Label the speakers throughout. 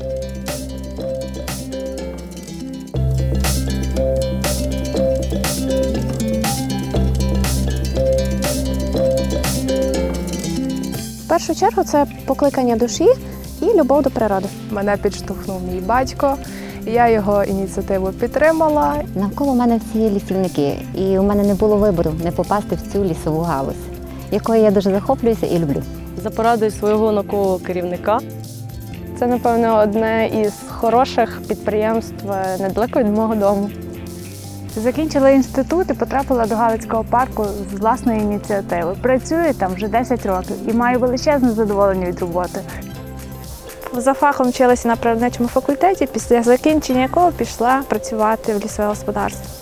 Speaker 1: В першу чергу це покликання душі і любов до природи.
Speaker 2: Мене підштовхнув мій батько. Я його ініціативу підтримала.
Speaker 3: Навколо мене всі лісівники, і у мене не було вибору не попасти в цю лісову галузь, якою я дуже захоплююся і люблю.
Speaker 4: За порадою свого наукового керівника
Speaker 2: Це, напевно, одне із хороших підприємств е, недалеко від мого дому.
Speaker 5: Закінчила інститут і потрапила до Галицького парку з власної ініціативи. Працюю там вже 10 років і маю величезне задоволення від роботи. За фахом вчилася на природничому факультеті, після закінчення якого пішла працювати в лісове господарство.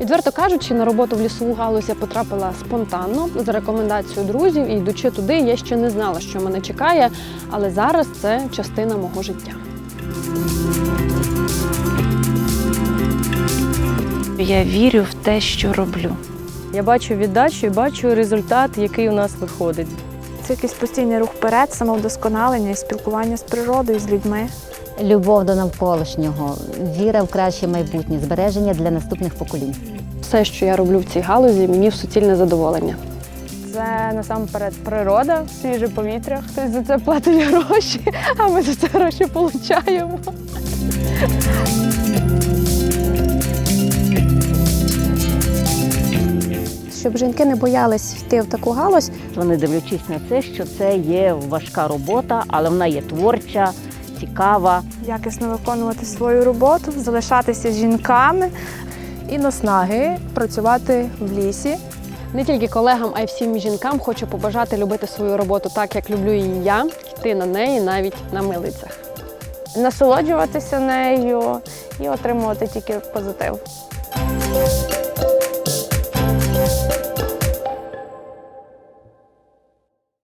Speaker 6: Відверто кажучи, на роботу в лісову галузь я потрапила спонтанно за рекомендацією друзів, і йдучи туди, я ще не знала, що мене чекає, але зараз це частина мого життя.
Speaker 7: Я вірю в те, що роблю.
Speaker 4: я бачу віддачу і бачу результат, який у нас виходить.
Speaker 5: Це якийсь постійний рух вперед, самовдосконалення і спілкування з природою, з людьми.
Speaker 3: Любов до навколишнього, віра в краще майбутнє, збереження для наступних поколінь.
Speaker 6: Все, що я роблю в цій галузі, мені в суцільне задоволення.
Speaker 2: Це насамперед природа, свіже повітря. Хтось за це платить гроші, а ми за це гроші отримуємо.
Speaker 1: Щоб жінки не боялись йти в таку галузь,
Speaker 8: Вони дивлячись на це, що це є важка робота, але вона є творча, цікава.
Speaker 5: Якісно виконувати свою роботу, залишатися жінками.
Speaker 2: І наснаги працювати в лісі.
Speaker 6: Не тільки колегам, а й всім жінкам хочу побажати любити свою роботу так, як люблю її я, йти на неї навіть на милицях.
Speaker 2: насолоджуватися нею і отримувати тільки позитив.